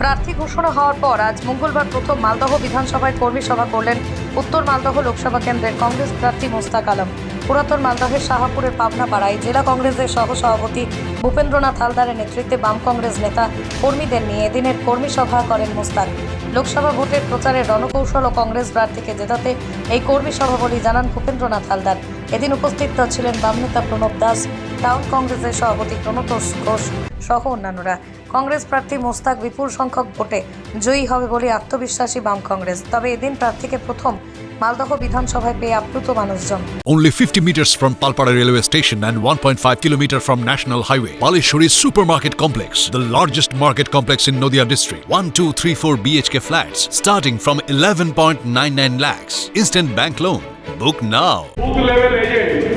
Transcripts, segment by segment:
প্রার্থী ঘোষণা হওয়ার পর আজ মঙ্গলবার প্রথম মালদহ বিধানসভায় কর্মী সভা করলেন উত্তর মালদহ লোকসভা কেন্দ্রের কংগ্রেস প্রার্থী মোস্তাক আলম। পুরাতন মালদহের শাহাপুরের পাবনাপাড়ায় জেলা কংগ্রেসের সহ সভাপতি ভূপেন্দ্রনাথ হালদারের নেতৃত্বে বাম কংগ্রেস নেতা কর্মীদের নিয়ে এদিনের কর্মী সভা করেন মোস্তাক। লোকসভা ভোটের প্রচারে রণকৌশল ও কংগ্রেস প্রার্থীকে জেতাতে এই কর্মী সভা বলে জানান ভূপেন্দ্রনাথ হালদার। এদিন উপস্থিত ছিলেন বাম নেতা প্রণব দাস টাউন কংগ্রেসের সভাপতি প্রণতোষ ঘোষ সহ অন্যান্যরা কংগ্রেস প্রার্থী মোস্তাক বিপুল সংখ্যক ভোটে জয়ী হবে বলে আত্মবিশ্বাসী বাম কংগ্রেস তবে এদিন প্রার্থীকে প্রথম মালদহ বিধানসভায় পেয়ে আপ্লুত মানুষজন Only 50 meters from Palpara railway station and 1.5 kilometer from National Highway. Palishuri Supermarket Complex, the largest market complex in Noida district. 1, 2, 3, 4 BHK flats starting from 11.99 lakhs. Instant bank loan. Book now. Booth level agent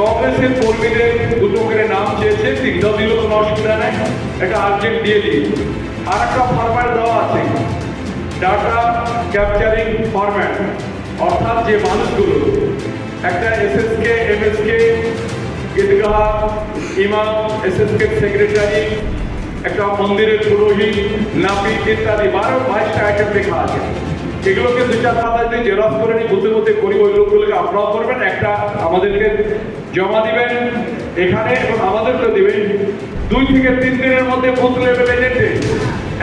কংগ্রেসের কর্মীদের দুটো করে নাম চেয়েছে তিনটাও দিল কোনো অসুবিধা নেই এটা আর্জেন্ট দিয়ে দিই। আর একটা ফরম্যাট দেওয়া আছে ডাটা ক্যাপচারিং ফরম্যাট অর্থাৎ যে মানুষগুলো, একটা S S K M SSK MSK ঈদগাহ ইমাম এসএসকে সেক্রেটারি একটা মন্দিরের পুরোহিত, নাপিত ইত্যাদি, বারো বাইশটা আইটেম লেখা আছে। এগুলোকে দু চার পাতা যদি জেরক্স করে নিই বুঝতে বুঝতে করি ওই লোকগুলোকে আপনারাও করবেন একটা আমাদেরকে জমা দিবেন এখানে এবং আমাদেরকে দিবেন দুই থেকে তিন দিনের মধ্যে বুথ লেভেল এজেন্টে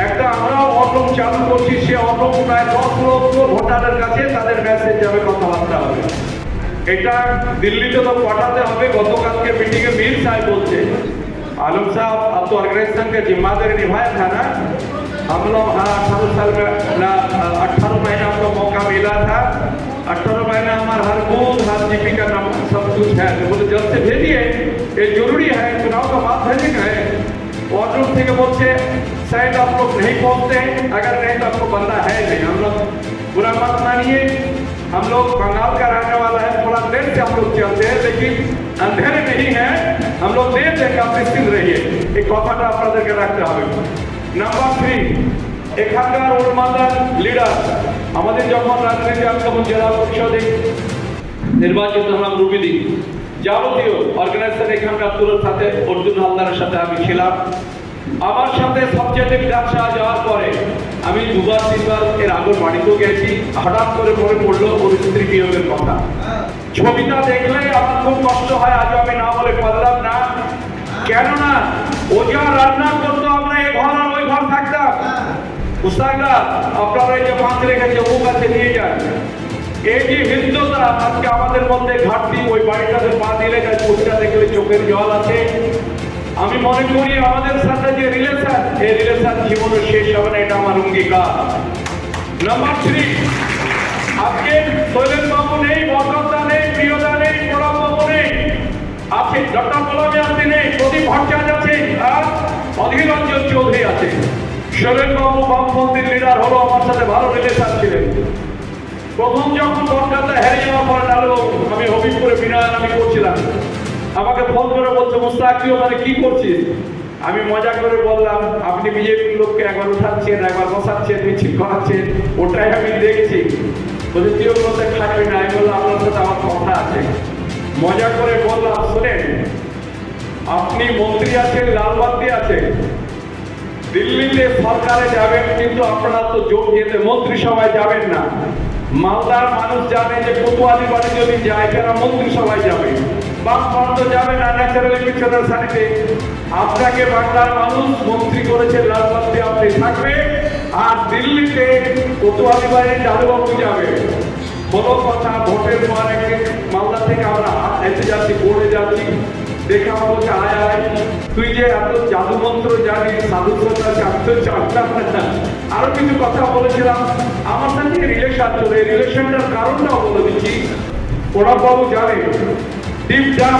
একটা আমরাও অন্যম চালু করছি সে অন্যম প্রায় দশ লক্ষ ভোটারের কাছে তাদের মেসেজ যাবে কথাবার্তা হবে এটা দিল্লিতে তো পাঠাতে হবে গতকালকে মিটিংয়ে মীর সাহেব বলছে आलम साहब अब तो ऑर्गेनाइजेशन का जिम्मेदारी निभाया था ना हम लोग हाँ अठारह साल में ना अठारह महीना हमको मौका मिला था अठारह महीना हमारा हर बूथ हर जीपी का नाम सब कुछ है तो बोले जल्द से भेजिए ये जरूरी है चुनाव का बात भेजेंगे और लोग थे बोलते शायद आप लोग नहीं पहुंचते हैं अगर नहीं तो आपको बंदा है नहीं हम लोग बुरा मत मानिए हम लोग बंगाल का रहने वाला है थोड़ा देर से हम लोग चलते हैं लेकिन अंधेरे नहीं है हम लोग देर से आप निश्चित रहिए এই কথাটা আপনাদেরকে রাখতে হবে নাম্বার থ্রি এখানকার ওরমাদার লিডার আমাদের যখন রাজনীতি আমি তখন জেলা পরিষদে নির্বাচিত হলাম রুবিদি যাবতীয় অর্গানাইজেশন এখানকার তুলোর সাথে অর্জুন হালদারের সাথে আমি ছিলাম। আমার সাথে সবচেয়ে বিধানসভা যাওয়ার পরে আমি দুবার, তিনবার এর আগের বাড়িতেও গেছি। হঠাৎ করে মনে পড়ল ওর বিয়োগের কথা। ছবিটা দেখলে আমার খুব কষ্ট হয় আজ আমি না বলে পারলাম না। কেননা, ও যা রান্না করতো আমরা এই ঘর আর ওই ঘর থাকতাম উস্তাদরা, আপনারা এই যে মাছ রেখেছে ও কাছে নিয়ে যান। এই যে হিন্দুতা আজকে আমাদের মধ্যে ঘাটতি, ওই বাড়িটাতে পা দিলে গাছ দেখলে চোখের জল আছে। আমি মনে করি আমাদের সাথে যে রিলেশন এই রিলেশন জীবনে শেষ হবে না, এটা আমার অঙ্গীকার। নাম্বার থ্রি আজকে শৈলেন বাবু নেই, বরকতা নেই প্রিয়দা নেই প্রণব বাবু নেই। আছে ডক্টর গোলামী শৈলেন বাবু বামপন্থীর লিডার হলো আমার সাথে ভালো রিলেশন ছিলেন। প্রথম যখন কলকাতা হেরে যাওয়ার পরে নালো আমি হবিবপুরে বিনয়ন আমি করছিলাম। আমাকে ফোন করে বলছে, মুস্তাক, তুই ওখানে কি করছিস? আমি মজা করে বললাম, আপনি বিজেপির লোককে একবার উঠাচ্ছেন, একবার বসাচ্ছেন, মিছিল করাচ্ছেন, ওটাই আমি দেখছি। বলছে তুই ওগুলোতে খাটবি না? আমি বললাম, আপনার সাথে আমার কথা আছে। মজা করে বললাম, শোনেন, আপনি মন্ত্রী আছেন, লালবাতি আছেন দিল্লিতে সরকারে যাবেন, কিন্তু আপনারা তো যোগ দিতে মন্ত্রিসভায় যাবেন না। মালদার মানুষ জানে যে কোতোয়ালি বাড়ি যদি যায়, তারা মন্ত্রিসভায় যাবে। বামফ্রন্ট যাবে না, ন্যাচারালি পিছনের সারিতে আপনাকে বাংলার মানুষ মন্ত্রী করেছে লালবাতি আপনি থাকবে, আর দিল্লিতে কোতোয়ালি বাড়ির ডালুবাবু যাবে। বড় কথা, ভোটের পর মালদা থেকে আমরা এসে যাচ্ছি, পড়ে যাচ্ছি। দেখে আমার বলছে আয় আয় তুই যে এত জাদু মন্ত্র জানিস সাধু জানতাম না আরও কিছু কথা বলেছিলাম আমার সাথে রিলেশন চলে রিলেশনটার কারণটাও বলে দিচ্ছি বাবু জানে ডিপ ডাম